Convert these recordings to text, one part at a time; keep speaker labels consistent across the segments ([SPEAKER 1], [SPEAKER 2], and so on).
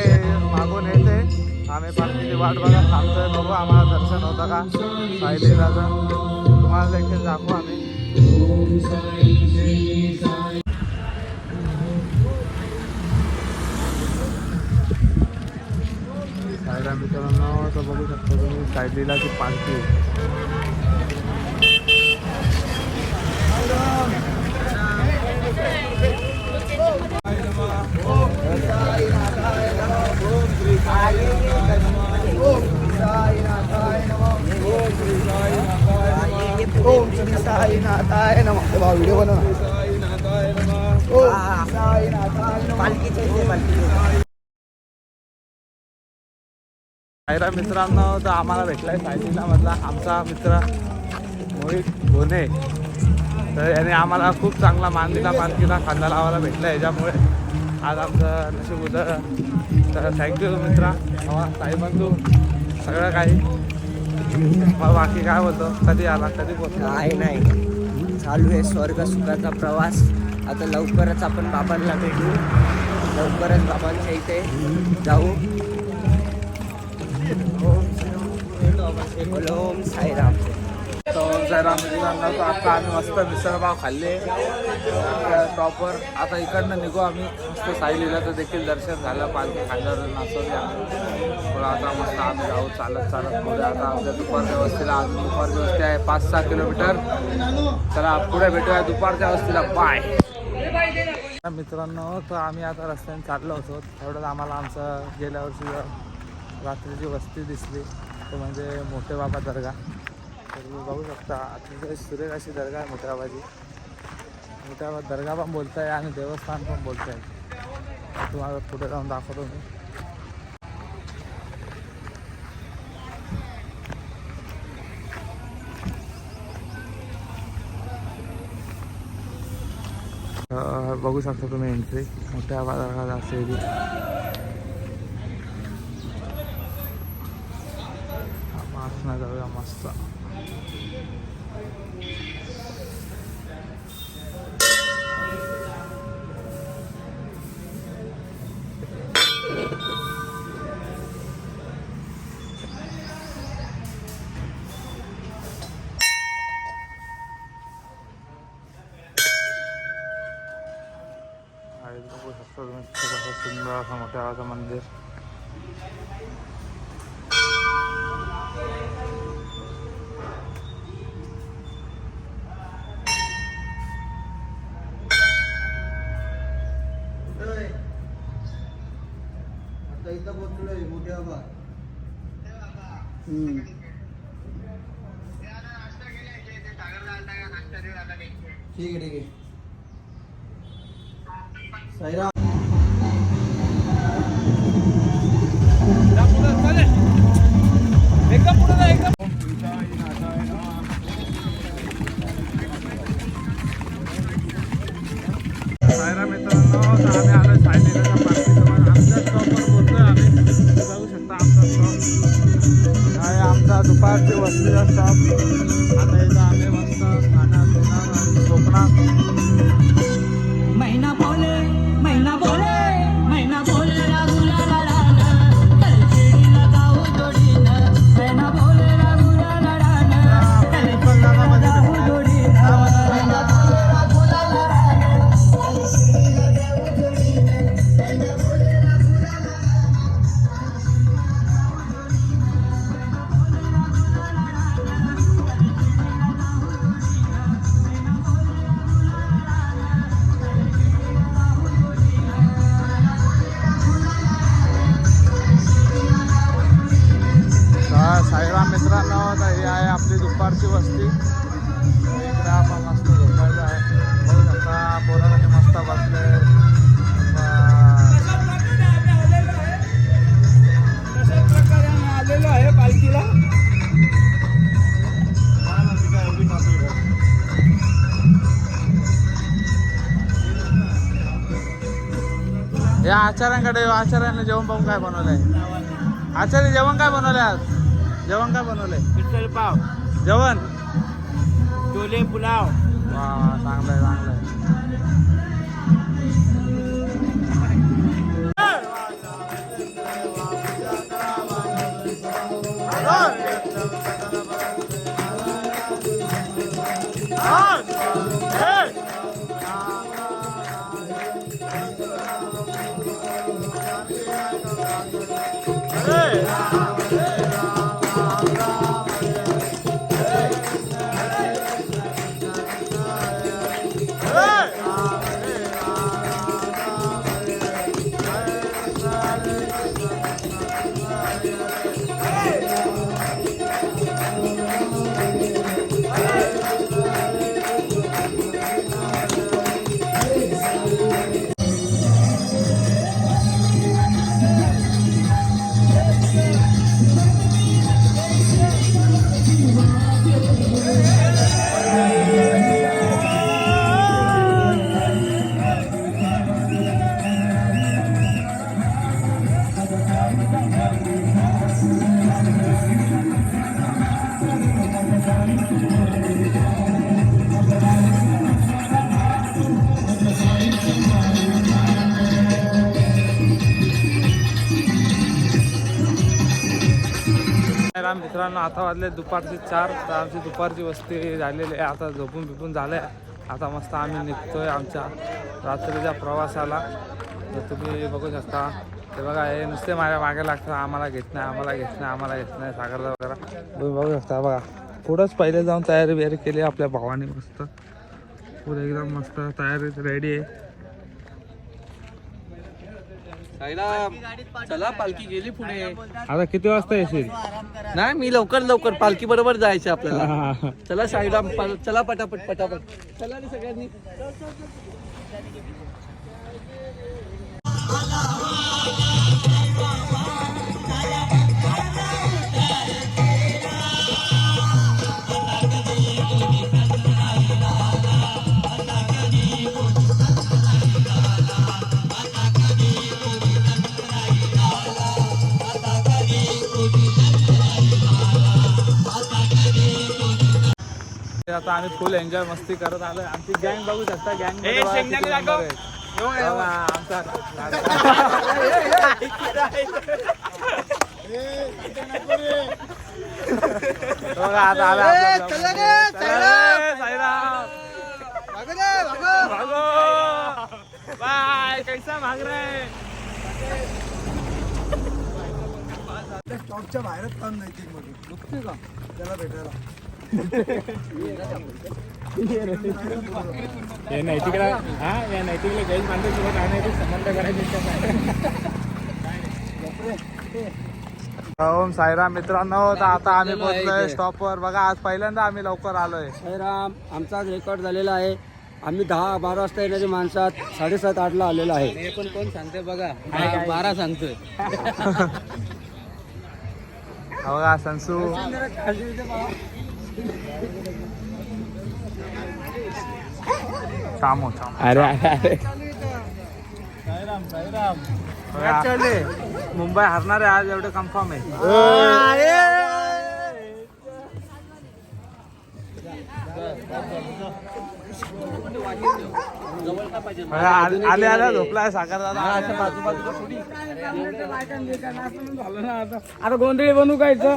[SPEAKER 1] पालखी तर पालखी त्यांची मागे मागून येते आम्ही पालखीची वाट बघत थांबतोय बघू आम्हाला दर्शन होतं का साईलीलाचं तुम्हाला देखील दाखवू आम्ही साईला मित्रांनो तर बघू शकता तुम्ही साईलीलाची पालखी सायरा मित्रांनो तर आम्हाला भेटलाय सायलीला मधला आमचा मित्र मोहित गोने तर याने आम्हाला खूप चांगला मान दिला मान दिला खांदा लावायला भेटला. याच्यामुळे आज आमचं नशीब उदं तर थँक्यू मित्रा. हवा साईबंधू सगळं काही. मग बाकी काय बोलतो? कधी आला? कधी बोलतो
[SPEAKER 2] आहे नाही. चालू आहे स्वर्ग सुखाचा प्रवास. आता लवकरच आपण बाबांना भेटू. लवकरच बाबांच्या इथे जाऊ. बोलो ओम साईराम.
[SPEAKER 1] तर जरा आता आम्ही मस्त मिसळपाव खाल्ले. प्रॉपर आता इकडनं निघू आम्ही. मस्त साईलीला तर देखील दर्शन झालं. पालखी खांद्यावर नाचवली आम्ही आता मस्त आम्ही जाऊ. चालत चालत पुढे आता आमच्या दुपारच्या वस्तीला आज दुपारची वस्ती आहे पाच सहा किलोमीटर. चला पुढे भेटूया दुपारच्या वस्तीला. बाय मित्रांनो तर आम्ही आता रस्त्याने चाललो होतो. तेवढंच आम्हाला आमचं गेल्या वर्षी रात्रीची वस्ती दिसली. तो म्हणजे मोठे बाबा दर्गा. तर तुम्ही बघू शकता अतिशय सुरेख अशी दर्गा आहे मोठ्या बाबाची मोठ्या बाबा दर्गा पण बोलताय आणि देवस्थान पण बोलताय. तुम्हाला पुढे जाऊन दाखवतो मी. बघू शकता तुम्ही एंट्री मोठ्या बाजारात असेल जाऊया मस्त. खूप असं सुंदर असं मोठ्या असं मंदिर
[SPEAKER 2] आता इथं पोहोचलोय मोठे बाबा ठीक आहे ठीक आहे साईराम.
[SPEAKER 1] आचार्यांकडे आचार्यानं जेवण पाहून काय बनवलंय? आचार्य जेवण काय बनवलंय आज? जेवण काय बनवलंय?
[SPEAKER 2] पिठल पाव.
[SPEAKER 1] जेवण?
[SPEAKER 2] चोले पुलाव.
[SPEAKER 1] वा चांगलं आहे चांगलं आहे Oh! सायराम मित्रांनो आता वाजले दुपारचे चार. तर आमची दुपारची वस्ती झालेली आहे. आता झोपून बिपून झालं आहे. आता मस्त आम्ही निघतोय आमच्या रात्रीच्या प्रवासाला. तर तुम्ही बघू शकता. ते बघा हे नुसते माझ्या मागे लागतं आम्हाला घेत नाही आम्हाला घेत नाही आम्हाला घेत नाही सागरला वगैरे. तुम्ही बघू शकता बघा. पुढंच पहिले जाऊन तयारी बियारी केली आपल्या भावाने मस्त. पुढे एकदम मस्त तयारी रेडी आहे.
[SPEAKER 2] चला पालखी गेली पुढे.
[SPEAKER 1] आता किती वाजता येशील?
[SPEAKER 2] नाही मी लवकर लवकर पालखी बरोबर जायचं आपल्याला. चला साईराम चला पटापट पटापट. चला रे सगळ्यांनी.
[SPEAKER 1] आता आम्ही फुल एन्जॉय मस्ती करत आलोय. आमची गँग बघू शकता गँग आमचा आता आला. बाय कैसा भाग रे
[SPEAKER 3] स्टॉपच्या बाहेरच काम नाही टीममध्ये दुखते का? त्याला भेटायला.
[SPEAKER 4] हे नैतिकला हा या नैतिकला गैस बांधल्यासोबत आणण्याचे संबंध करायचे
[SPEAKER 1] ओम साईराम मित्रांनो तर आता आम्ही पोहोचलोय स्टॉपवर बघा आज पहिल्यांदा आम्ही लवकर आलोय.
[SPEAKER 2] साईराम आमचा रेकॉर्ड झालेला आहे. आम्ही दहा बारा वाजता येणारी माणसात साडेसात आठला आलेला आहे. हे पण कोण सांगते बघा. बारा सांगतोय.
[SPEAKER 1] बघा संसू. चामो चामो
[SPEAKER 4] अरे अरे
[SPEAKER 1] बघा, मुंबई हरणार आहे आज एवढे कन्फर्म आहे. आले आले आले झोपलाय सागर दादा.
[SPEAKER 4] आता गोंधळी बनवू कायचं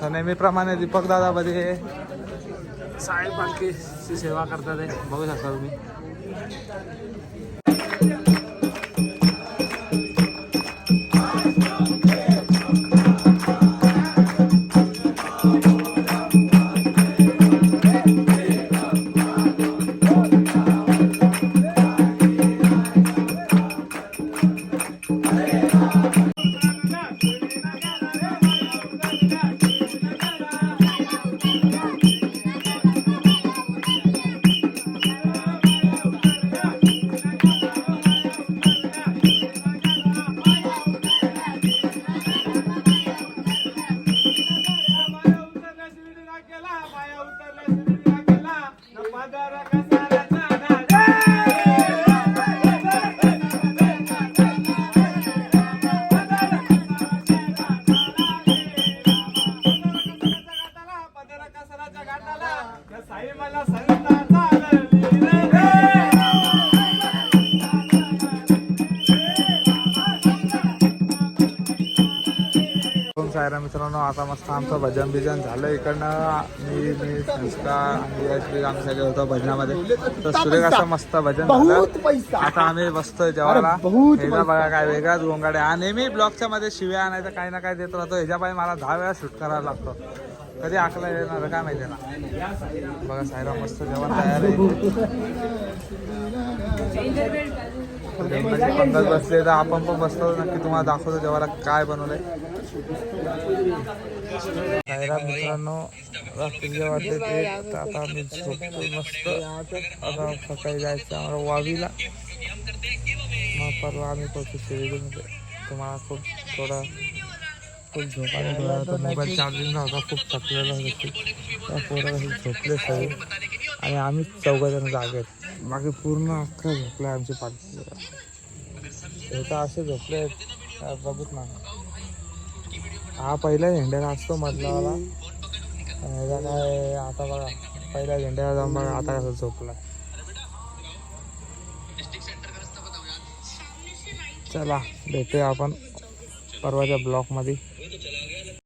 [SPEAKER 1] तर नेहमीप्रमाणे दीपक दादा मध्ये साई पालखीची सेवा करतात बघू शकता तुम्ही. मित्रांनो आता मस्त आमचं भजन बिजन झालं. इकडनं मी मी संस्कार आणि आम्ही सगळे होतो भजनामध्ये. तर सूर्यकाचं मस्त भजन झालं. आता आम्ही बसतोय जेवायला. बघा काय वेगळाच गोंगाडे हा नेहमी ब्लॉगच्या मध्ये शिव्या आणायचं काही ना काही देत राहतो. ह्याच्या पाहिजे मला दहा वेळा शूट करायला लागतो. कधी आकला येणार काय माहिती ना बघा सायरा मस्त जेवण तयार आहे. गणपती पंगत बसले तर आपण पण बसतो नक्की तुम्हाला दाखवतो जेव्हा काय बनवलंय. सायरा मित्रांनो रात्रीचे वाटते ते तर आता आम्ही झोपतो मस्त. आता सकाळी जायचं आम्हाला वावीला. मग परवा आम्ही पोहोचू शिर्डीमध्ये. तुम्हाला खूप थोडा खूप झोप आली आता मोबाईल चार्जिंग नव्हता खूप थकलेला होती. त्या पोरं झोपले सगळे. आणि आम्ही चौघजण जागेत. बाकी पूर्ण अख्खं झोपलं आमची पाठी हे तर असे झोपले आहेत, बघूच ना. हा पहिला झेंड्याला असतो मधलावाला. ह्याचा काय आता बघा. पहिल्या झेंड्याला जाऊन बघा आता कसं झोपला. चला भेटूया आपण परवाच्या ब्लॉकमध्ये